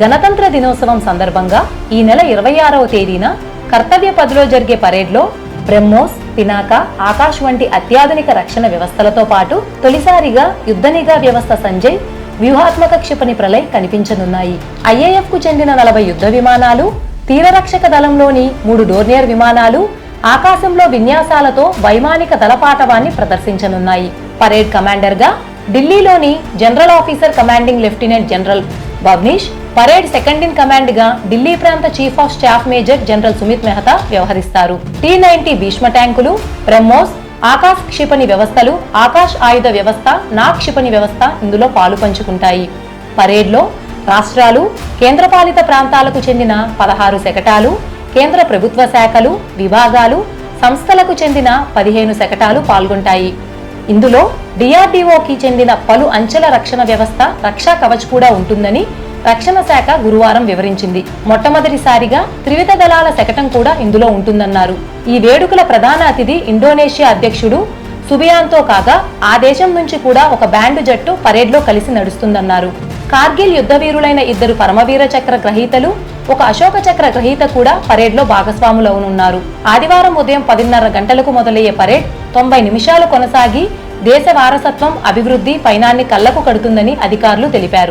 గణతంత్ర దినోత్సవం సందర్భంగా ఈ నెల ఇరవై ఆరవ తేదీన కర్తవ్య పదిలో జరిగే పరేడ్లో బ్రహ్మోస్ పినాక ఆకాష్ వంటి అత్యాధునిక రక్షణ వ్యవస్థలతో పాటు తొలిసారిగా యుద్ధ నిఘా వ్యవస్థ సంజయ్ వ్యూహాత్మక క్షిపణి ప్రళయ్ కనిపించనున్నాయి. ఐఏఎఫ్కు చెందిన నలభై యుద్ధ విమానాలు తీరరక్షక దళంలోని మూడు డోర్నియర్ విమానాలు ఆకాశంలో విన్యాసాలతో వైమానిక దళపాటవాన్ని ప్రదర్శించనున్నాయి. పరేడ్ కమాండర్గా ఢిల్లీలోని general officer commanding lieutenant general Bhavnish parade second in కమాండ్గా Delhi ప్రాంత chief of staff major general Sumit Mehta వ్యవహరిస్తారు. టీ నైన్టీ భీష్మ ట్యాంకులు బ్రహ్మోస్ ఆకాశ్ క్షిపణి వ్యవస్థలు ఆకాశ్ ఆయుధ వ్యవస్థ నా క్షిపణి వ్యవస్థ ఇందులో పాలు పంచుకుంటాయి. పరేడ్లో రాష్ట్రాలు కేంద్రపాలిత ప్రాంతాలకు చెందిన పదహారు శకటాలు కేంద్ర ప్రభుత్వ శాఖలు విభాగాలు సంస్థలకు చెందిన పదిహేను శకటాలు పాల్గొంటాయి. ఇందులో డిఆర్డీఓకి చెందిన పలు అంచెల రక్షణ వ్యవస్థ రక్షా కవచ్ కూడా ఉంటుందని రక్షణ శాఖ గురువారం వివరించింది. మొట్టమొదటిసారిగా త్రివిధ దళాల శకటం కూడా ఇందులో ఉంటుందన్నారు. ఈ వేడుకల ప్రధాన అతిథి ఇండోనేషియా అధ్యక్షుడు సుబియాన్తో కాగా ఆ దేశం నుంచి కూడా ఒక బ్యాండు జట్టు పరేడ్లో కలిసి నడుస్తుందన్నారు. కార్గిల్ యుద్ధ వీరులైన ఇద్దరు పరమవీర చక్ర గ్రహీతలు ఒక అశోక చక్ర గ్రహీత కూడా పరేడ్లో భాగస్వాములవునున్నారు. ఆదివారం ఉదయం పదిన్నర గంటలకు మొదలయ్యే పరేడ్ తొంభై నిమిషాలు కొనసాగి దేశ వారసత్వం అభివృద్ధి పైనాన్ని కళ్ళకు కడుతుందని అధికారులు తెలిపారు.